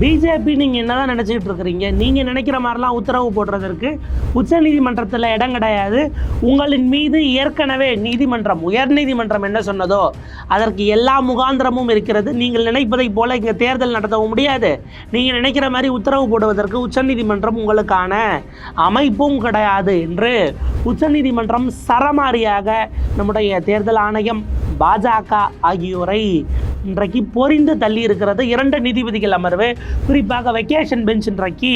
BJP நீங்கள் என்னதான் நினச்சிக்கிட்டு இருக்கிறீங்க? நீங்கள் நினைக்கிற மாதிரிலாம் உத்தரவு போடுறதற்கு உச்சநீதிமன்றத்தில் இடம் கிடையாது. உங்களின் மீது ஏற்கனவே நீதிமன்றம் உயர்நீதிமன்றம் என்ன சொன்னதோ அதற்கு எல்லா முகாந்திரமும் இருக்கிறது. நீங்கள் நினைப்பதைப் போல இங்கே தேர்தல் நடத்தவும் முடியாது. நீங்கள் நினைக்கிற மாதிரி உத்தரவு போடுவதற்கு உச்சநீதிமன்றம் உங்களுக்கான அமைப்பும் கிடையாது என்று உச்சநீதிமன்றம் சரமாரியாக நம்முடைய தேர்தல் ஆணையம் பாஜக ஆகியோரை இன்றைக்கு பொறிந்து தள்ளி இருக்கிறது. இரண்டு நீதிபதிகள் அமர்வு குறிப்பாக வெக்கேஷன் பெஞ்ச் இன்றைக்கு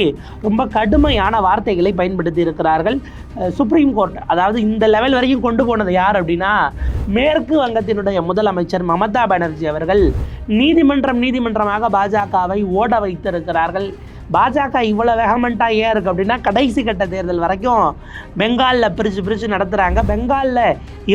ரொம்ப கடுமையான வார்த்தைகளை பயன்படுத்தி இருக்கிறார்கள். சுப்ரீம் கோர்ட் அதாவது இந்த லெவல் வரைக்கும் கொண்டு போனது யார் அப்படின்னா மேற்கு வங்கத்தினுடைய முதலமைச்சர் மமதா பானர்ஜி அவர்கள். நீதிமன்றம் நீதிமன்றமாக பாஜகவை ஓட வைத்திருக்கிறார்கள். பாஜக இவ்வளோ வெகமெண்ட்டாக ஏன் இருக்குது அப்படின்னா கடைசி கட்ட தேர்தல் வரைக்கும் பெங்காலில் பிரித்து பிரித்து நடத்துகிறாங்க பெங்காலில்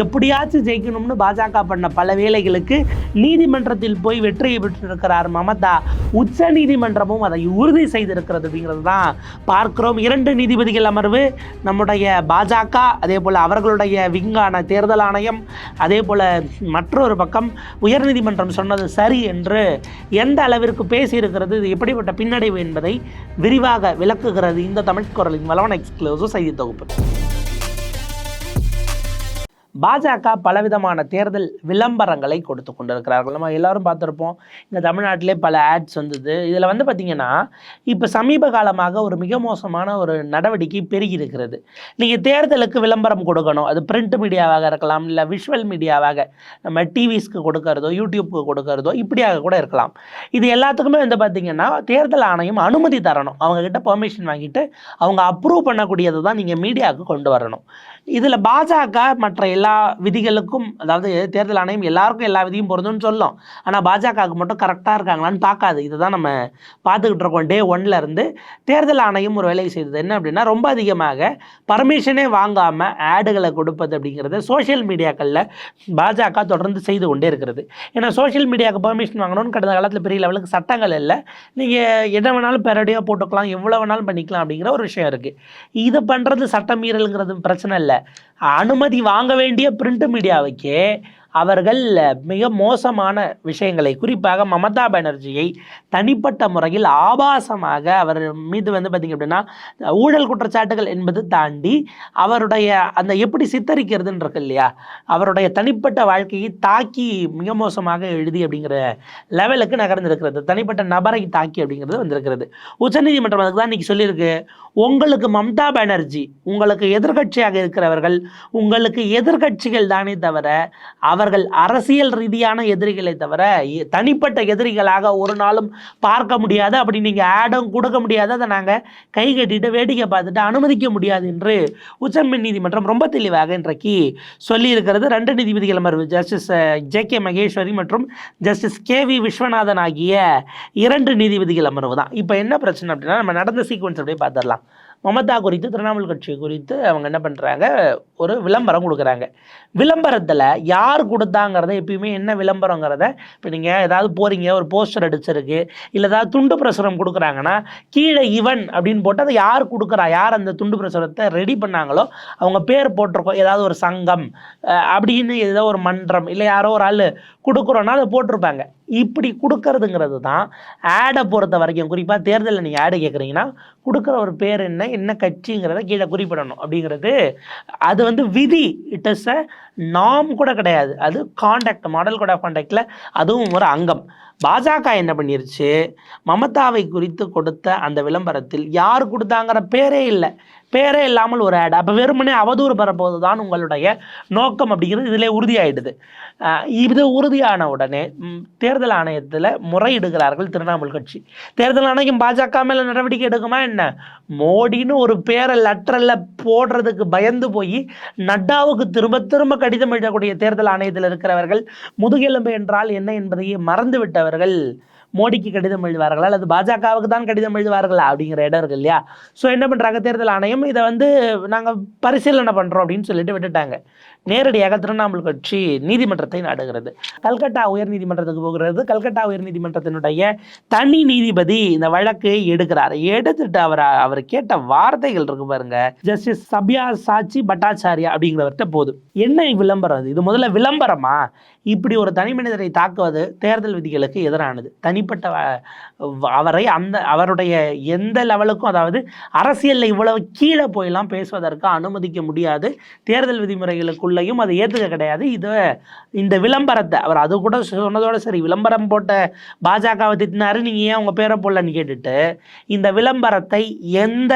எப்படியாச்சும் ஜெயிக்கணும்னு பாஜக பண்ண பல வேலைகளுக்கு நீதிமன்றத்தில் போய் வெற்றியை பெற்றிருக்கிறார் மமதா. உச்ச நீதிமன்றமும் அதை உறுதி செய்திருக்கிறது அப்படிங்கிறது தான் பார்க்கிறோம். இரண்டு நீதிபதிகள் அமர்வு நம்முடைய பாஜக அதே போல் அவர்களுடைய விங்கான தேர்தல் ஆணையம் அதே போல் மற்றொரு பக்கம் உயர்நீதிமன்றம் சொன்னது சரி என்று எந்த அளவிற்கு பேசியிருக்கிறது இது எப்படிப்பட்ட பின்னடைவு என்பதை விரிவாக விளக்குகிறது இந்த தமிழ் குரலின் வளவன் எக்ஸ்க்ளூசிவ் செய்தி தொகுப்பு. பாஜக பலவிதமான தேர்தல் விளம்பரங்களை கொடுத்து கொண்டிருக்கிறார்கள். நம்ம எல்லாரும் பார்த்துருப்போம். இந்த தமிழ்நாட்டிலே பல ஆட்ஸ் வந்தது. இதில் வந்து பார்த்திங்கன்னா இப்போ சமீப காலமாக ஒரு மிக மோசமான ஒரு நடவடிக்கை பெருகி இருக்கிறது நீங்கள் தேர்தலுக்கு விளம்பரம் கொடுக்கணும். அது பிரிண்ட் மீடியாவாக இருக்கலாம் இல்லை விஷுவல் மீடியாவாக நம்ம டிவிஸ்க்கு கொடுக்கறதோ யூடியூப்க்கு கொடுக்கறதோ இப்படியாக கூட இருக்கலாம். இது எல்லாத்துக்குமே வந்து பார்த்திங்கன்னா தேர்தல் ஆணையம் அனுமதி தரணும். அவங்கக்கிட்ட பெர்மிஷன் வாங்கிட்டு அவங்க அப்ரூவ் பண்ணக்கூடியதை தான் நீங்கள் மீடியாவுக்கு கொண்டு வரணும். இதில் பாஜக மற்ற எல்லா எல்லா விதிகளுக்கும் அதாவது தேர்தல் ஆணையம் எல்லாருக்கும் எல்லா விதியும் பொருந்தும்னு சொல்லும். ஆனால் பாஜகவுக்கு மட்டும் கரெக்டாக இருக்காங்களான்னு பார்க்காது இதுதான் நம்ம பார்த்துக்கிட்டு இருக்கோம் டே ஒன்ல இருந்து. தேர்தல் ஆணையம் ஒரு வேலையை செய்தது என்ன அப்படின்னா ரொம்ப அதிகமாக பர்மிஷனே வாங்காமல் ஆடுகளை கொடுப்பது அப்படிங்கிறது சோஷியல் மீடியாக்களில் பாஜக தொடர்ந்து செய்து கொண்டே இருக்கிறது. ஏன்னா சோஷியல் மீடியாவுக்கு பர்மிஷன் வாங்கணும்னு கடந்த காலத்தில் பெரிய லெவலுக்கு சட்டங்கள் இல்லை. நீங்கள் என்ன வேணாலும் பெரடியாக போட்டுக்கலாம் எவ்வளோ வேணாலும் பண்ணிக்கலாம் அப்படிங்கிற ஒரு விஷயம் இருக்குது இது பண்ணுறது சட்டமீறலுங்கிறது பிரச்சனை இல்லை. அனுமதி வாங்க வேண்டிய பிரிண்ட் மீடியாவுக்கு அவர்கள் மிக மோசமான விஷயங்களை குறிப்பாக மமதா பானர்ஜியை தனிப்பட்ட முறையில் ஆபாசமாக அவர் மீது வந்து பார்த்திங்க அப்படின்னா ஊழல் குற்றச்சாட்டுகள் என்பது தாண்டி அவருடைய அந்த எப்படி சித்தரிக்கிறதுன்னு இருக்கு இல்லையா அவருடைய தனிப்பட்ட வாழ்க்கையை தாக்கி மிக மோசமாக எழுதி அப்படிங்கிற லெவலுக்கு நகர்ந்திருக்கிறது. தனிப்பட்ட நபரை தாக்கி அப்படிங்கிறது வந்திருக்கிறது. உச்சநீதிமன்றம் அதுக்கு தான் இன்றைக்கி சொல்லியிருக்கு. உங்களுக்கு மம்தா பானர்ஜி உங்களுக்கு எதிர்க்கட்சியாக இருக்கிறவர்கள் உங்களுக்கு எதிர்க்கட்சிகள் தானே தவிர அவர் அவர்கள் அரசியல் ரீதியான எதிரிகளை தவிர தனிப்பட்ட எதிரிகளாக ஒரு நாளும் பார்க்க முடியாது. அப்படி நீங்கள் ஆடும் கொடுக்க முடியாது. அதை நாங்கள் கை கட்டிட்டு வேடிக்கை பார்த்துட்டு அனுமதிக்க முடியாது என்று உச்ச நீதிமன்றம் ரொம்ப தெளிவாக இன்றைக்கு சொல்லியிருக்கிறது. ரெண்டு நீதிபதிகள் அமர்வு ஜஸ்டிஸ் ஜே கே மகேஸ்வரி மற்றும் ஜஸ்டிஸ் கே வி விஸ்வநாதன் ஆகிய இரண்டு நீதிபதிகள் அமர்வு தான். இப்போ என்ன பிரச்சனை அப்படின்னா நம்ம நடந்த சீக்வன்ஸ் அப்படியே பார்த்துடலாம். மமதா குறித்து திரிணாமுல் கட்சி குறித்து அவங்க என்ன பண்ணுறாங்க ஒரு விளம்பரம் கொடுக்குறாங்க. விளம்பரத்தில் யார் கொடுத்தாங்கிறத எப்பயுமே என்ன விளம்பரங்கிறத இப்போ நீங்கள் ஏதாவது போகிறீங்க ஒரு போஸ்டர் அடிச்சிருக்கு இல்லை ஏதாவது துண்டு பிரசுரம் கொடுக்குறாங்கன்னா கீழே இவன் அப்படின்னு போட்டு அதை யார் கொடுக்குறா? யார் அந்த துண்டு பிரசுரத்தை ரெடி பண்ணாங்களோ அவங்க பேர் போட்டிருக்கோம் ஏதாவது ஒரு சங்கம் அப்படின்னு ஏதோ ஒரு மன்றம் இல்லை யாரோ ஒரு ஆள் கொடுக்குறோன்னா அதை போட்டிருப்பாங்க. இப்படி கொடுக்கறதுங்கிறது தான் ஆடை பொறுத்த வரைக்கும். குறிப்பாக தேர்தலில் நீங்கள் ஆடு கேட்குறீங்கன்னா கொடுக்குற ஒரு பேர் என்ன என்ன கட்சிங்கிறத கீழே குறிப்பிடணும் அப்படிங்கிறது. அது வந்து விதி. இட் இஸ் அ நாம் கூட கிடையாது. அது காண்டாக்ட் மாடல் கூட ஆஃப் காண்டாக்டில் அதுவும் ஒரு அங்கம். பாஜக என்ன பண்ணிருச்சு? மமதாவை குறித்து கொடுத்த அந்த விளம்பரத்தில் யார் கொடுத்தாங்கிற பேரே இல்லை. பேரே இல்லாமல் ஒரு ஆட் அப்போ வெறுமனே அவதூறு பரப்புவது தான் உங்களுடைய நோக்கம் அப்படிங்கிறது இதிலே உறுதியாயிடுது. இது உறுதியான உடனே தேர்தல் ஆணையத்தில் முறையிடுகிறார்கள் திரிணாமுல் கட்சி. தேர்தல் ஆணையம் பாஜக மேலே நடவடிக்கை எடுக்குமா என்ன? மோடின்னு ஒரு பேரை லெட்டரில் போடுறதுக்கு பயந்து போய் நட்டாவுக்கு திரும்ப திரும்ப கடிதம் எழுதக்கூடிய தேர்தல் ஆணையத்தில் இருக்கிறவர்கள் முதுகெலும்பு என்றால் என்ன என்பதையே மறந்து விட்டவர்கள் மோடிக்கு கடிதம் எழுதுவார்களா அல்லது பாஜகவுக்கு தான் கடிதம் எழுதுவார்களா அப்படிங்கிற இடம் இருக்கு இல்லையா? ஸோ என்ன பண்ணுறாங்க தேர்தல் ஆணையம் இதை வந்து நாங்கள் பரிசீலனை பண்ணுறோம் அப்படின்னு சொல்லிட்டு விட்டுட்டாங்க. நேரடியாக திருவண்ணாமலை கட்சி நீதிமன்றத்தை நாடுகிறது. கல்கட்டா உயர் நீதிமன்றத்துக்கு போகிறது. கல்கட்டா உயர் நீதிமன்றத்தினுடைய தனி நீதிபதி இந்த வழக்கு எடுக்கிறார். எடுத்துட்டு அவர் அவர் கேட்ட வார்த்தைகள் இருக்கு பாருங்க. ஜஸ்டிஸ் சபியா சாச்சி பட்டாச்சாரியா அப்படிங்கிறவர்கிட்ட போதும். என்ன விளம்பரம் இது முதல்ல விளம்பரமா? இப்படி ஒரு தனி மனிதரை தாக்குவது தேர்தல் விதிகளுக்கு எதிரானது. தனிப்பட்ட அவரை அந்த அவருடைய எந்த லெவலுக்கும் அதாவது அரசியலில் இவ்வளவு கீழே போயெல்லாம் பேசுவதற்கு அனுமதிக்க முடியாது. தேர்தல் விதிமுறைகளுக்குள்ளேயும் அது ஏற்றுக்க கிடையாது. இது இந்த விளம்பரத்தை அவர் அது கூட சொன்னதோட சரி விளம்பரம் போட்ட பாஜகவை திட்டினாரு நீங்கள் ஏன் உங்கள் பேரை போடலன்னு கேட்டுட்டு இந்த விளம்பரத்தை எந்த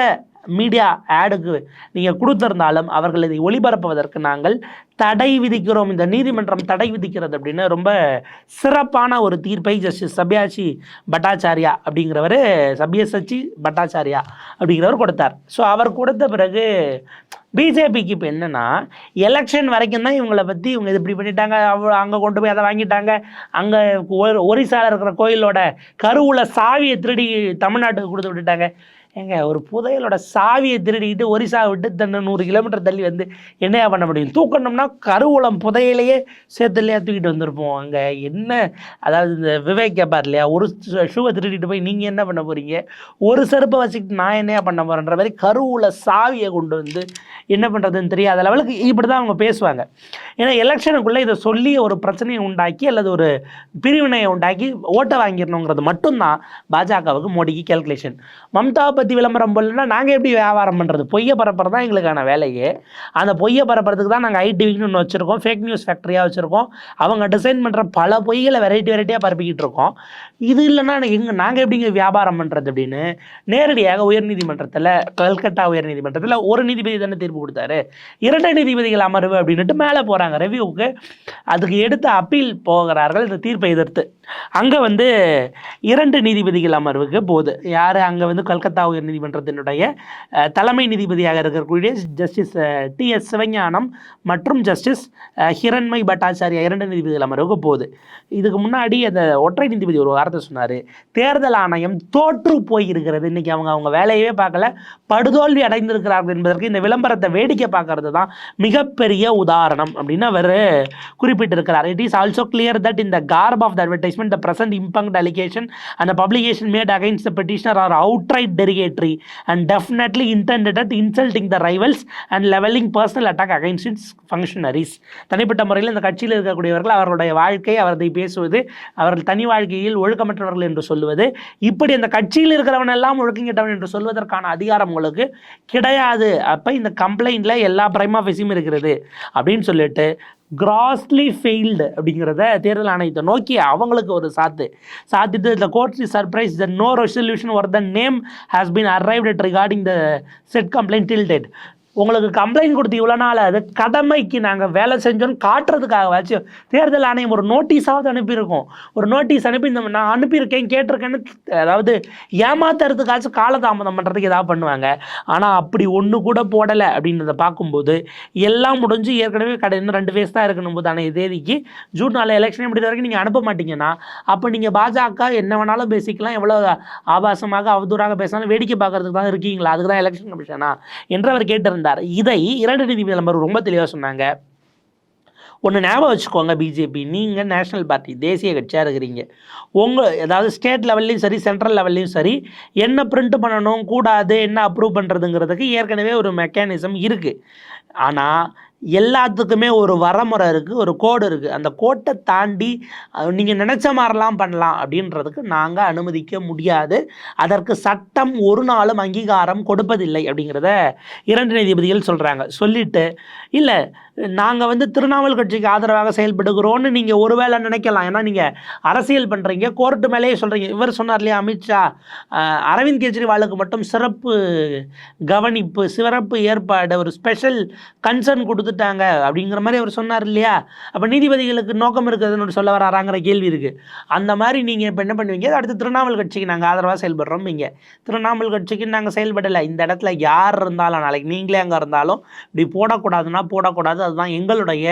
மீடியா ஆடுக்கு நீங்கள் கொடுத்திருந்தாலும் அவர்கள் இதை ஒளிபரப்புவதற்கு நாங்கள் தடை விதிக்கிறோம். இந்த நீதிமன்றம் தடை விதிக்கிறது அப்படின்னு ரொம்ப சிறப்பான ஒரு தீர்ப்பை ஜஸ்டிஸ் சபியாச்சி பட்டாச்சாரியா அப்படிங்கிறவர் சபியசச்சி பட்டாச்சாரியா அப்படிங்கிறவர் கொடுத்தார். ஸோ அவர் கொடுத்த பிறகு பிஜேபிக்கு இப்போ என்னன்னா எலெக்ஷன் வரைக்கும் தான் இவங்களை பற்றி இவங்க இது இப்படி பண்ணிட்டாங்க அவ அங்கே கொண்டு போய் அதை வாங்கிட்டாங்க. அங்கே ஒரிசாவில் இருக்கிற கோயிலோட கருவுல சாவியை திருடி தமிழ்நாட்டுக்கு கொடுத்து விட்டுட்டாங்க. ஏங்க ஒரு புதையலோட சாவியை திருடிக்கிட்டு ஒரிசா விட்டு தன்னை நூறு கிலோமீட்டர் தள்ளி வந்து என்னையா பண்ண முடியும்? தூக்கணும்னா கருவூலம் புதையிலேயே சேர்த்து தூக்கிட்டு வந்திருப்போம். அங்கே என்ன அதாவது இந்த விவேக் கேப்பார் இல்லையா ஒரு ஷூவை திருடிட்டு போய் நீங்கள் என்ன பண்ண போகிறீங்க ஒரு செருப்பை வச்சுக்கிட்டு நான் என்னையா பண்ண போகிறேன்ற மாதிரி கருவூல சாவியை கொண்டு வந்து என்ன பண்ணுறதுன்னு தெரியாத லெவலுக்கு இப்படி தான் அவங்க பேசுவாங்க. ஏன்னா எலெக்ஷனுக்குள்ளே இதை சொல்லி ஒரு பிரச்சனையை உண்டாக்கி அல்லது ஒரு பிரிவினையை உண்டாக்கி ஓட்டை வாங்கிடணுங்கிறது மட்டும்தான் பாஜகவுக்கு மோடிக்கு கேல்குலேஷன் மம்தா பற்றி விளம்பரம் போடலன்னா நாங்கள் எப்படி வியாபாரம் பண்ணுறது பொய்யை பரப்புறது தான் எங்களுக்கான வேலையே. அந்த பொய்யை பரப்புறதுக்கு தான் நாங்கள் ஐடிவின்னு ஒன்று வச்சுருக்கோம். ஃபேக் நியூஸ் ஃபேக்ட்ரியாக வச்சுருக்கோம். அவங்க டிசைன் பண்ணுற பல பொய்களை வெரைட்டி வெரைட்டியாக பரப்பிக்கிட்டு இருக்கோம். இது இல்லைன்னா எங்க நாங்கள் எப்படிங்க வியாபாரம் பண்ணுறது அப்படின்னு நேரடியாக உயர்நீதிமன்றத்தில் கல்கட்டா உயர்நீதிமன்றத்தில் ஒரு நீதிபதி தானே தீர்ப்பு கொடுத்தாரு. இரண்டு நீதிபதிகள் அமர்வு அப்படின்ட்டு மேலே போகிறாங்க ரெவியூவுக்கு அதுக்கு எடுத்த அப்பீல் போகிறார்கள். இந்த தீர்ப்பை எதிர்த்து. அங்கே வந்து இரண்டு நீதிபதிகள் அமர்வுக்கு போகுது. யார்? அங்கே வந்து கல்கத்தா உயர் நீதிமன்றத்தினுடைய தலைமை நீதிபதியாக இருக்கக்கூடிய ஜஸ்டிஸ் டி எஸ் சிவஞானம் மற்றும் ஜஸ்டிஸ் ஹிரண்மை பட்டாச்சாரியா இரண்டு நீதிபதிகள் அமர்வுக்கு போகுது. இதுக்கு முன்னாடி அந்த ஒற்றை நீதிபதி ஒரு வார்த்தை சொன்னார். தேர்தல் ஆணையம் தோற்று போயிருக்கிறது. இன்னைக்கு அவங்க அவங்க வேலையவே பார்க்கல. படுதோல்வி அடைந்திருக்கிறார்கள் என்பதற்கு இந்த விளம்பரத்தை வேடிக்கை பார்க்கறது தான் மிகப்பெரிய உதாரணம் அப்படின்னு அவர் குறிப்பிட்டிருக்கிறார். It is also clear that இந்த carp of the advertisement the the present allegation அந்த publication made against the petitioner are outright outright retaliatory and definitely intended at insulting the rivals and leveling personal attack against its functionaries. தனிப்பட்ட முறையில் இந்த கட்சியில் இருக்கக்கூடியவர்கள் அவர்களுடைய வாழ்க்கை அவர்களை பேசுவது அவர்கள் தனி வாழ்க்கையில் ஒழுக்கமற்றவர்கள் என்று சொல்லுவது இப்படி அந்த கட்சியில் இருக்கிறவன் எல்லாம் ஒழுக்கங்கிட்டவன் என்று சொல்வதற்கான அதிகாரம் உங்களுக்கு கிடையாது. அப்போ இந்த கம்ப்ளைண்ட்டில் எல்லா பிரைமா ஃபெசியும் இருக்கிறது அப்படின்னு சொல்லிட்டு கிராஸ்லி ஃபெயில்டு அப்படிங்கிறத தேர்தல் ஆணையத்தை நோக்கி அவங்களுக்கு ஒரு சாத்து. சாத்திட்டு the court surprise the no resolution or the name has been arrived at regarding the said complaint till date உங்களுக்கு கம்ப்ளைண்ட் கொடுத்து இவ்வளோ நாள் அது கடமைக்கு நாங்கள் வேலை செஞ்சோன்னு காட்டுறதுக்காகவாச்சும் தேர்தல் ஆணையம் ஒரு நோட்டீஸாவது அனுப்பியிருக்கோம். ஒரு நோட்டீஸ் அனுப்பி இந்த நான் அனுப்பியிருக்கேன் கேட்டிருக்கேன்னு அதாவது ஏமாத்துறதுக்காச்சும் காலதாமதம் பண்ணுறதுக்கு ஏதாவது பண்ணுவாங்க. ஆனால் அப்படி ஒன்று கூட போடலை அப்படின்றத பார்க்கும்போது எல்லாம் முடிஞ்சு ஏற்கனவே கடை இன்னும் ரெண்டு ஃபேஸ் தான் இருக்கணும் போது ஆனால் தேதிக்கு ஜூன் நாலு எலெக்ஷன் முடிந்த வரைக்கும் நீங்கள் அனுப்ப மாட்டீங்கன்னா அப்போ நீங்கள் பாஜக என்ன வேணாலும் பேசிக்கலாம் எவ்வளோ ஆபாசமாக அவதூறாக பேசினாலும் வேடிக்கை பார்க்குறதுக்கு தான் இருக்கீங்களா? அதுக்கு தான் எலெக்ஷன் கமிஷனா என்று அவர் கேட்டிருந்தார். இதை இரண்டு நீதிபதி நம்பர் ரொம்ப தெளிவாக சொன்னாங்க. ஒன்று ஞாபகம் வச்சுக்கோங்க பிஜேபி நீங்கள் நேஷனல் பார்ட்டி தேசிய கட்சியாக இருக்கிறீங்க. உங்கள் ஏதாவது ஸ்டேட் லெவல்லையும் சரி சென்ட்ரல் லெவல்லையும் சரி என்ன பிரிண்ட் பண்ணணும் கூடாது என்ன அப்ரூவ் பண்ணுறதுங்கிறதுக்கு ஏற்கனவே ஒரு மெக்கானிசம் இருக்குது ஆனால் எல்லாத்துக்குமே ஒரு வரமுறை இருக்குது ஒரு கோடு இருக்குது அந்த கோட்டை தாண்டி நீங்கள் நினச்ச மாதிரிலாம் பண்ணலாம் அப்படின்றதுக்கு நாங்கள் அனுமதிக்க முடியாது. அதற்கு சட்டம் ஒரு நாளும் அங்கீகாரம் கொடுப்பதில்லை அப்படிங்கிறத இரண்டு நீதிபதிகள் சொல்கிறாங்க சொல்லிட்டு இல்லை நாங்கள் வந்து திரிணாமுல் கட்சிக்கு ஆதரவாக செயல்படுகிறோன்னு நீங்கள் ஒருவேளை நினைக்கலாம். ஏன்னா நீங்கள் அரசியல் பண்ணுறீங்க கோர்ட்டு மேலேயே சொல்கிறீங்க இவர் சொன்னார் இல்லையா அமித்ஷா? அரவிந்த் கெஜ்ரிவாலுக்கு மட்டும் சிறப்பு கவனிப்பு சிறப்பு ஏற்பாடு ஒரு ஸ்பெஷல் கன்சர்ன் கொடுத்து கொடுத்துட்டாங்க அப்படிங்கிற மாதிரி அவர் சொன்னார் இல்லையா? அப்போ நீதிபதிகளுக்கு நோக்கம் இருக்குதுன்னு சொல்ல வராங்கிற கேள்வி இருக்குது அந்த மாதிரி நீங்கள் இப்போ என்ன பண்ணுவீங்க? அடுத்து திரிணாமுல் கட்சிக்கு நாங்கள் ஆதரவாக செயல்படுறோம் நீங்கள் திரிணாமுல் கட்சிக்கு நாங்கள் செயல்படலை. இந்த இடத்துல யார் இருந்தாலும் நாளைக்கு நீங்களே அங்கே இருந்தாலும் இப்படி போடக்கூடாதுன்னா போடக்கூடாது. அதுதான் எங்களுடைய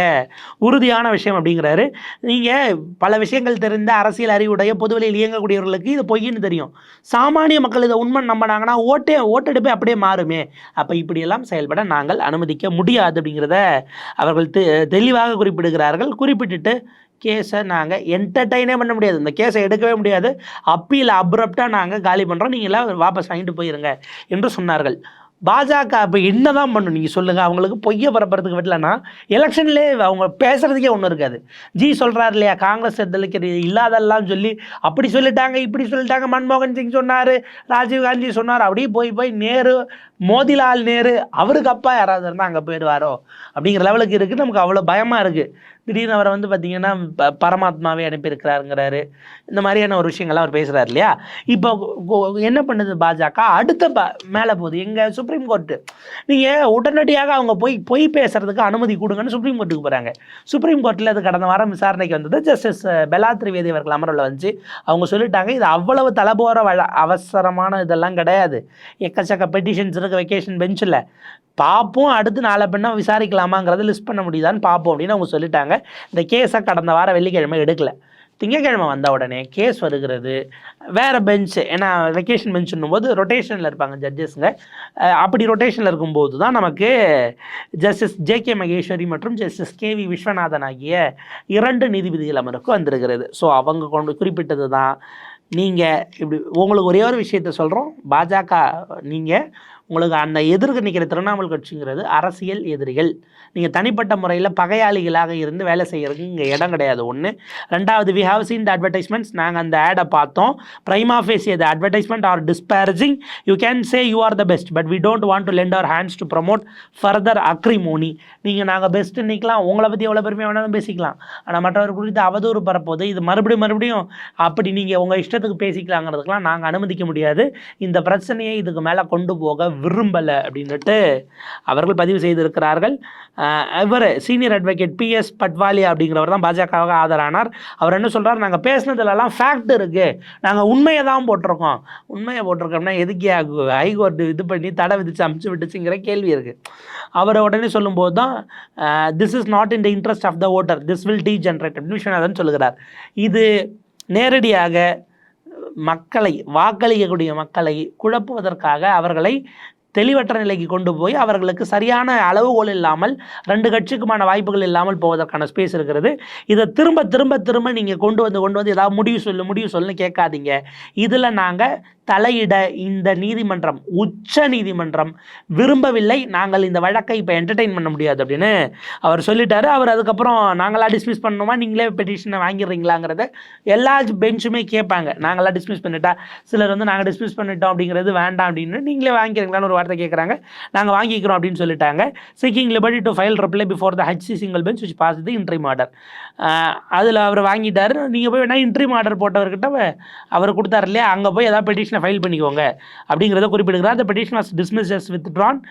உறுதியான விஷயம் அப்படிங்கிறாரு. நீங்கள் பல விஷயங்கள் தெரிந்த அரசியல் அறிவுடைய பொதுவெளியில் இயங்கக்கூடியவர்களுக்கு இது பொய்ன்னு தெரியும். சாமானிய மக்கள் இதை உண்மை நம்பினாங்கன்னா ஓட்டே ஓட்டெடுப்பே அப்படியே மாறுமே. அப்போ இப்படியெல்லாம் செயல்பட நாங்கள் அனுமதிக்க முடியாது அப்படிங்கிறத அவர்கள் தெ தெளிவாக குறிப்பிடுகிறார்கள். குறிப்பிட்டுட்டு கேஸை நாங்கள் என்டர்டைனே பண்ண முடியாது. இந்த கேஸை எடுக்கவே முடியாது. அப்பீல் அப்ரப்டாக நாங்கள் காலி பண்ணுறோம் நீங்கள் எல்லாம் வாபஸ் வாங்கிட்டு போயிருங்க. என்று சொன்னார்கள். பாஜக இப்போ என்ன தான் பண்ணும்? நீங்கள் சொல்லுங்கள் அவங்களுக்கு பொய்யை பரப்புறதுக்கு விடலன்னா எலெக்ஷன்லேயே அவங்க பேசுகிறதுக்கே ஒன்றும் இருக்காது. ஜி சொல்கிறார் இல்லையா? காங்கிரஸ் தேர்தலுக்கு இல்லாதெல்லாம் சொல்லி அப்படி சொல்லிட்டாங்க இப்படி சொல்லிட்டாங்க. மன்மோகன் சிங் சொன்னார் ராஜீவ்காந்தி சொன்னார். அப்படியே போய் போய் நேரு மோதிலால் நேரு அவருக்கு அப்பா யாராவது இருந்தால் அங்கே போயிடுவாரோ? அப்படிங்கிற லெவலுக்கு இருக்குது நமக்கு அவ்வளோ பயமாக இருக்குது திடீர்னு அவரை வந்து பார்த்தீங்கன்னா ப- பரமாத்மாவே அனுப்பியிருக்கிறாருங்கிறாரு. இந்த மாதிரியான ஒரு விஷயங்கள்லாம் அவர் பேசுகிறார் இல்லையா? இப்போ என்ன பண்ணுது பாஜக? அடுத்த ப மேலே போகுது. எங்கள் சுப்ரீம் கோர்ட்டு நீங்கள் உடனடியாக அவங்க போய் பொய் பேசுறதுக்கு அனுமதி கொடுங்கன்னு சுப்ரீம் கோர்ட்டுக்கு போகிறாங்க சுப்ரீம் கோர்ட்டில் அது கடந்த வாரம் விசாரணைக்கு வந்தது. ஜஸ்டிஸ் பெலா திரிவேதி அவர்கள் அமர்வில் வந்துச்சு அவங்க சொல்லிட்டாங்க இது அவ்வளவு தலைபோற வழ அவசரமான இதெல்லாம் கிடையாது. எக்கச்சக்க பெட்டிஷன்ஸ் இருக்குது வெக்கேஷன் பெஞ்சில் பார்ப்போம் அடுத்து நாளை பின்ன விசாரிக்கலாமாங்கிறத லிஸ்ட் பண்ண முடியுதான்னு பார்ப்போம் அப்படின்னு அவங்க சொல்லிட்டாங்க. இந்த கேஸை கடந்த வாரம் வெள்ளிக்கிழமை எடுக்கல. திங்கக்கிழமை வந்த உடனே கேஸ் வருகிறது. வேறு பெஞ்சு ஏன்னா வெக்கேஷன் பெஞ்சுன்னும் போது ரொட்டேஷனில் இருப்பாங்க ஜட்ஜஸுங்க அப்படி ரொட்டேஷனில் இருக்கும்போது தான் நமக்கு ஜஸ்டிஸ் ஜே கே மகேஸ்வரி மற்றும் ஜஸ்டிஸ் கே வி விஸ்வநாதன் ஆகிய இரண்டு நீதிபதிகள் அமருக்கு வந்திருக்கிறது. ஸோ அவங்க கொண்டு குறிப்பிட்டது தான் நீங்கள் இப்படி உங்களுக்கு ஒரே ஒரு விஷயத்த சொல்கிறோம் பாஜக நீங்கள் உங்களுக்கு அந்த எதிர்க்க நிற்கிற திரிணாமுல் கட்சிங்கிறது அரசியல் எதிரிகள். நீங்கள் தனிப்பட்ட முறையில் பகையாளிகளாக இருந்து வேலை செய்கிறதுக்கு இங்கே இடம் கிடையாது. ஒன்று ரெண்டாவது we have seen the advertisements நாங்கள் அந்த ஆடை பார்த்தோம். Prima facie the advertisement are disparaging you can say you are the best but we don't want to lend our hands to promote further acrimony நீங்கள் நாங்கள் பெஸ்ட்டு நிற்கலாம் உங்களை பற்றி எவ்வளோ பெருமையாக வேணாலும் பேசிக்கலாம். ஆனால் மற்றவர் குறித்து அவதூறு பரப்போது இது மறுபடியும் மறுபடியும் அப்படி நீங்கள் உங்கள் இஷ்டத்துக்கு பேசிக்கலாங்கிறதுக்கெலாம் நாங்கள் அனுமதிக்க முடியாது. இந்த பிரச்சனையை இதுக்கு மேலே கொண்டு போக விரும்பலை அப்படின்னுட்டு அவர்கள் பதிவு செய்திருக்கிறார்கள். இவர் சீனியர் அட்வொகேட் பிஎஸ் பட்வாலியா அப்படிங்கிறவர் தான் பாஜகவாக ஆதரானார் அவர் என்ன சொல்கிறார் நாங்கள் பேசுனதுலலாம் ஃபேக்ட் இருக்குது நாங்கள் உண்மையை தான் போட்டிருக்கோம். உண்மையை போட்டிருக்கோம்னா எதுக்கே ஹைகோர்ட் இது பண்ணி தடை விதிச்சு அமுச்சு விட்டுச்சுங்கிற கேள்வி இருக்குது அவர் உடனே சொல்லும்போது தான் this is not in the interest of the voter this will degenerate அப்படின்னு சொல்லுகிறார். இது நேரடியாக மக்களை வாக்களிக்கக்கூடிய மக்களை குழப்புவதற்காக அவர்களை தெளிவற்ற நிலைக்கு கொண்டு போய் அவர்களுக்கு சரியான அளவுகோல் இல்லாமல் ரெண்டு கட்சிக்குமான வாய்ப்புகள் இல்லாமல் போவதற்கான ஸ்பேஸ் இருக்கிறது. இதை திரும்ப திரும்ப திரும்ப நீங்கள் கொண்டு வந்து கொண்டு வந்து ஏதாவது முடிவு சொல்லு முடிவு சொல்லுன்னு கேட்காதீங்க. இதில் நாங்கள் தலையிட இந்த நீதிமன்றம் உச்ச நீதிமன்றம் விரும்பவில்லை. நாங்கள் இந்த வழக்கை இப்போ என்டர்டெயின் பண்ண முடியாது அப்படின்னு அவர் சொல்லிட்டாரு. அவர் அதுக்கப்புறம் நாங்களாக டிஸ்மிஸ் பண்ணணுமா? நீங்களே பெட்டிஷனை வாங்கிடுறீங்களாங்கிறத எல்லா பெஞ்சுமே கேட்பாங்க. நாங்களா டிஸ்மிஸ் பண்ணிட்டா சிலர் வந்து நாங்கள் டிஸ்மிஸ் பண்ணிட்டோம் அப்படிங்கிறது வேண்டாம் அப்படின்னு நீங்களே வாங்கிக்கிறீங்களான்னு ஒரு வார்த்தை கேட்குறாங்க நாங்கள் வாங்கிக்கிறோம் அப்படின்னு சொல்லிட்டாங்க. Seeking liberty to file reply before the H C single bench which pass the interim order அதில் அவர் வாங்கிட்டார். நீங்கள் போய் வேணால் இன்ட்ரீம் ஆர்டர் போட்டவர்கிட்ட அவர் கொடுத்தாரு இல்லையா? அங்கே போய் ஏதாவது பெட்டிஷனை ஃபைல் பண்ணிக்கோங்க. அப்படிங்கிறத குறிப்பிடுகிறார். The petition was dismiss just withdrawn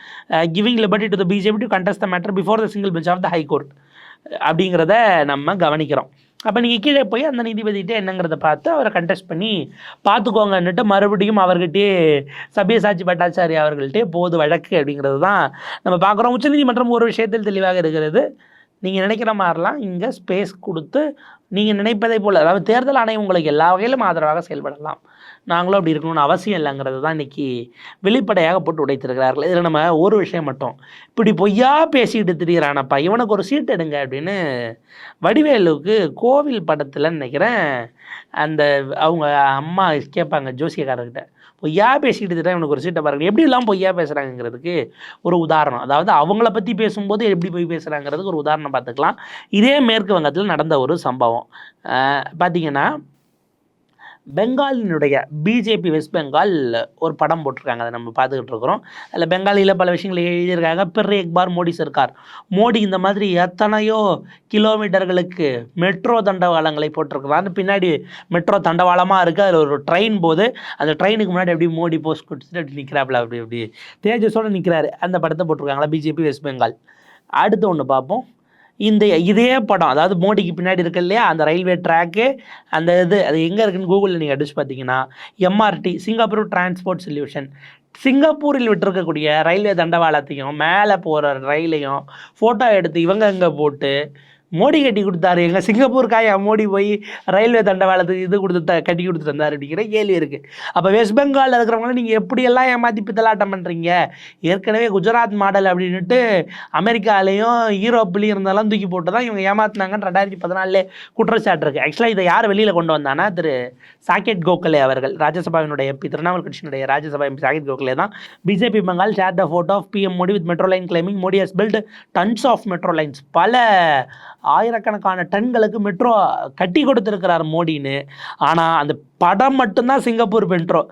giving liberty to the BJP to contest the matter before the single bench of the high court அப்படிங்கிறத நம்ம கவனிக்கிறோம். அப்போ நீங்கள் கீழே போய் அந்த நீதிபதிகிட்ட என்னங்கிறத பார்த்து அவரை கண்டெஸ்ட் பண்ணி பார்த்துக்கோங்கன்னுட்டு மறுபடியும் அவர்கிட்டயே சபியசாட்சி பட்டாச்சாரி அவர்கள்ட்டே போது வழக்கு அப்படிங்கிறது தான் நம்ம பார்க்குறோம். உச்சநீதிமன்றம் ஒரு விஷயத்தில் தெளிவாக இருக்கிறது. நீங்கள் நினைக்கிற மாதிரிலாம் இங்கே ஸ்பேஸ் கொடுத்து நீங்கள் நினைப்பதை போல் அதாவது தேர்தல் ஆணையம் உங்களுக்கு எல்லா வகையிலும் ஆதரவாக செயல்படலாம். நாங்களும் அப்படி இருக்கணும்னு அவசியம் இல்லைங்கிறது தான் இன்றைக்கி வெளிப்படையாக போட்டு உடைத்திருக்கிறார்கள். இதில் நம்ம ஒரு விஷயம் மட்டும். இப்படி பொய்யா பேசிக்கிட்டு திரியிறானப்பா இவனுக்கு ஒரு சீட் எடுங்க அப்படின்னு வடிவேலுக்கு கோவில் படத்தில் நினைக்கிறேன் அந்த அவங்க அம்மா கேட்பாங்க ஜோசியக்காரர்கிட்ட. பொய்யா பேசிக்கிட்டு தான் இவனுக்கு ஒரு சீட்டை பாருங்க. எப்படி எல்லாம் பொய்யா பேசுகிறாங்கிறதுக்கு ஒரு உதாரணம். அதாவது அவங்கள பற்றி பேசும்போது எப்படி போய் பேசுகிறாங்கிறதுக்கு ஒரு உதாரணம் பார்த்துக்கலாம். இதே மேற்கு வங்கத்தில் நடந்த ஒரு சம்பவம். பார்த்திங்கன்னா பார்த்தீங்கன்னா பெங்காலினுடைய பிஜேபி வெஸ்ட் பெங்கால் ஒரு படம் போட்டிருக்காங்க. அதை நம்ம பார்த்துக்கிட்டு இருக்கிறோம். அதில் பெங்காலியில் பல விஷயங்களை எழுதியிருக்காங்க. பிற எக்பார் மோடி சர்க்கார் மோடி இந்த மாதிரி எத்தனையோ கிலோமீட்டர்களுக்கு மெட்ரோ தண்டவாளங்களை போட்டிருக்கிறாங்க பின்னாடி மெட்ரோ தண்டவாளமாக இருக்குது அதில் ஒரு ட்ரெயின் போது அந்த ட்ரெயினுக்கு முன்னாடி எப்படி மோடி போஸ்ட் கொடுத்துட்டு அப்படி நிற்கிறாப்புல அப்படி அப்படி. தேஜஸோடு நிற்கிறாரு அந்த படத்தை போட்டிருக்காங்களா? பிஜேபி வெஸ்ட் பெங்கால் அடுத்து ஒன்று பார்ப்போம். இந்த இதே படம் அதாவது மோடிக்கு பின்னாடி இருக்கு இல்லையா அந்த ரயில்வே ட்ராக்கு அந்த இது அது எங்கே இருக்குன்னு கூகுளில் நீங்கள் அடிச்சு பார்த்தீங்கன்னா எம்ஆர்டி சிங்கப்பூர் டிரான்ஸ்போர்ட் சொல்யூஷன் சிங்கப்பூரில் விட்டிருக்கக்கூடிய ரயில்வே தண்டவாளத்தையும் மேலே போகிற ரயிலையும் ஃபோட்டோ எடுத்து இவங்க இங்கே போட்டு மோடி கட்டி கொடுத்தாரு. எங்கள் சிங்கப்பூர் காயா மோடி போய் ரயில்வே தண்டவாளத்துக்கு இது கொடுத்து த- கட்டி கொடுத்துட்டு வந்தார் அப்படிங்கிற கேள்வி இருக்குது அப்போ வெஸ்ட் பெங்காலில் இருக்கிறவங்கள நீங்கள் எப்படியெல்லாம் ஏமாற்றி பித்தலாட்டம் பண்ணுறீங்க ஏற்கனவே குஜராத் மாடல் அப்படின்ட்டு அமெரிக்காலேயும் யூரோப்லேயும் இருந்தாலும் தூக்கி போட்டு தான் இவங்க ஏமாத்தினாங்கன்னு ரெண்டாயிரத்தி பதினாலே குற்றச்சாட்டு இருக்குது ஆக்சுவலாக இதை யார் வெளியில் கொண்டு வந்தானா திரு சாக்கெட் கோகலே அவர்கள் ராஜ்யசபாவினுடைய எம்பி திரிணாமுல் கட்சியினுடைய ராஜ்யசபா எம்பி சாக்கெட் கோகலே தான். BJP Bengal share the photo of PM Modi with metro line claiming Modi has built tons of metro lines பல ஆயிரக்கணக்கான டன்களுக்கு மெட்ரோ கட்டி கொடுத்துருக்கிறார் மோடின்னு. ஆனால் அந்த படம் மட்டும்தான் சிங்கப்பூர் மெட்ரோ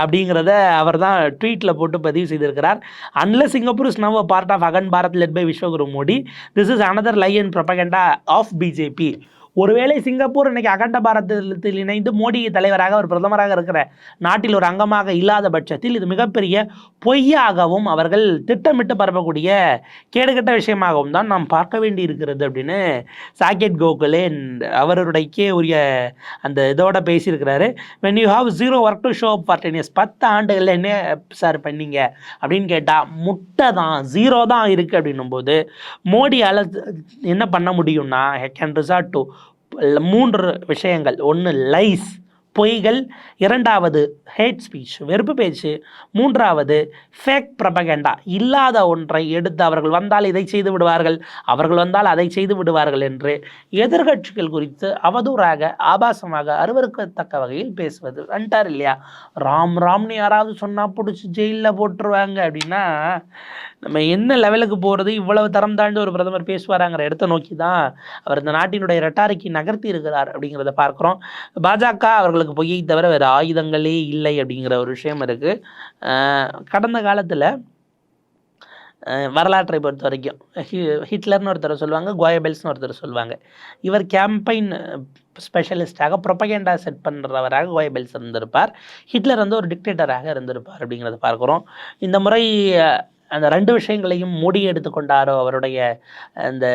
அப்படிங்கிறத அவர் தான் ட்வீட்டில் போட்டு பதிவு செய்திருக்கிறார். அன்ல Singapore is now part of Akhand Bharat led by Vishwaguru Modi this is another lie and propaganda of BJP ஒருவேளை சிங்கப்பூர் இன்னைக்கு அகண்ட பாரதத்தில் இணைந்து மோடி தலைவராக ஒரு பிரதமராக இருக்கிற நாட்டில் ஒரு அங்கமாக இல்லாத பட்சத்தில் இது மிகப்பெரிய பொய்யாகவும் அவர்கள் திட்டமிட்டு பரப்பக்கூடிய கேடுகட்ட விஷயமாகவும் தான் நாம் பார்க்க வேண்டி இருக்கிறது அப்படின்னு சாக்கெட் கோகுலே அவருடைக்கே உரிய அந்த இதோட பேசியிருக்கிறாரு. When you have zero work to show for ten years பத்து ஆண்டுகளில் என்ன சார் பண்ணீங்க அப்படின்னு கேட்டால் முட்டை தான் ஜீரோ தான் இருக்குது அப்படின்னும் போது மோடியால் என்ன பண்ண முடியும்னா கேன் ரிசார்ட் டு மூன்று விஷயங்கள். ஒன்று லைஸ் பொய்கள். இரண்டாவது ஹேட் ஸ்பீச் வெறுப்பு பேச்சு. மூன்றாவது ஃபேக் ப்ரபகண்டா இல்லாத ஒன்றை எடுத்து அவர்கள் வந்தால் இதை செய்து விடுவார்கள். அவர்கள் வந்தால் அதை செய்து விடுவார்கள் என்று எதிர்கட்சிகள் குறித்து அவதூறாக ஆபாசமாக அருவருக்கத்தக்க வகையில் பேசுவது. வந்துட்டார் இல்லையா? ராம் ராம்னு யாராவது சொன்னால் பிடிச்சி ஜெயிலில் போட்டுருவாங்க அப்படின்னா நம்ம என்ன லெவலுக்கு போகிறது இவ்வளவு தரம் தாழ்ந்து ஒரு பிரதமர் பேசுவாராங்கிற இடத்த நோக்கி தான் அவர் இந்த நாட்டினுடைய ரெட்டாரிக்கு நகர்த்தி இருக்கிறார் அப்படிங்கிறத பார்க்குறோம். பாஜக அவர்களுக்கு பொய்யை தவிர வேறு ஆயுதங்களே இல்லை அப்படிங்கிற ஒரு விஷயம் இருக்குது கடந்த காலத்தில் வரலாற்றை பொறுத்த வரைக்கும் ஹிட்லர்னு ஒருத்தர் சொல்லுவாங்க கோயபெல்ஸ்னு ஒருத்தர் சொல்லுவாங்க. இவர் கேம்பெயின் ஸ்பெஷலிஸ்டாக ப்ரொபகேண்டா செட் பண்ணுறவராக கோயபெல்ஸ் இருந்திருப்பார். ஹிட்லர் வந்து ஒரு டிக்டேட்டராக இருந்திருப்பார் அப்படிங்கிறத பார்க்குறோம். இந்த முறை அந்த ரெண்டு விஷயங்களையும் மோடி எடுத்துக்கொண்டாரோ அவருடைய அந்த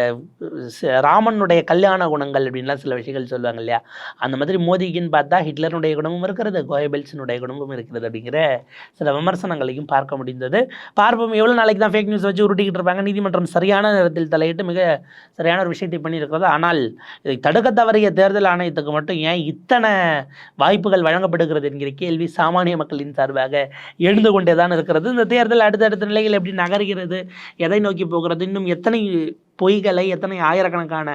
ராமனுடைய கல்யாண குணங்கள் அப்படின்லாம் சில விஷயங்கள் சொல்லுவாங்க இல்லையா? அந்த மாதிரி மோதிக்குன்னு பார்த்தா ஹிட்லருடைய குணமும் இருக்கிறது கோயபெல்ஸினுடைய குணமும் இருக்கிறது அப்படிங்கிற சில விமர்சனங்களையும் பார்க்க முடிந்தது. பார்ப்போம் எவ்வளோ நாளைக்கு தான் ஃபேக் நியூஸ் வச்சு உருட்டிக்கிட்டு இருப்பாங்க? நீதிமன்றம் சரியான நேரத்தில் தலையிட்டு மிக சரியான ஒரு விஷயத்தை பண்ணியிருக்கிறது? ஆனால் இதை தடுக்க தவறிய தேர்தல் ஆணையத்துக்கு மட்டும் ஏன் இத்தனை வாய்ப்புகள் வழங்கப்படுகிறது என்கிற கேள்வி சாமானிய மக்களின் சார்பாக எழுந்து கொண்டே தான் இருக்கிறது. இந்த தேர்தல் அடுத்தடுத்த நிலையில் எப்படி நகர்கிறது எதை நோக்கி போகிறது? இன்னும் எத்தனை பொய்களை எத்தனை ஆயிரக்கணக்கான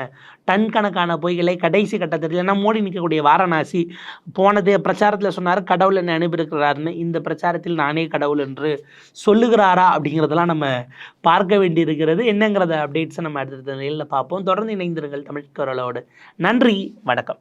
டன் கணக்கான பொய்களை கடைசி கட்டத்தில் ஏன்னா மோடி நிற்கக்கூடிய வாரணாசி போனது பிரச்சாரத்தில் சொன்னார் கடவுள் என்னை அனுப்பியிருக்கிறாருன்னு. இந்த பிரச்சாரத்தில் நானே கடவுள் என்று சொல்லுகிறாரா அப்படிங்கிறதெல்லாம் நம்ம பார்க்க வேண்டியிருக்கிறது. என்னங்கிறத அப்டேட்ஸை நம்ம அடுத்தடுத்த நிலையில் பார்ப்போம். தொடர்ந்து இணைந்திருங்கள் தமிழ் குரலோடு. நன்றி வணக்கம்.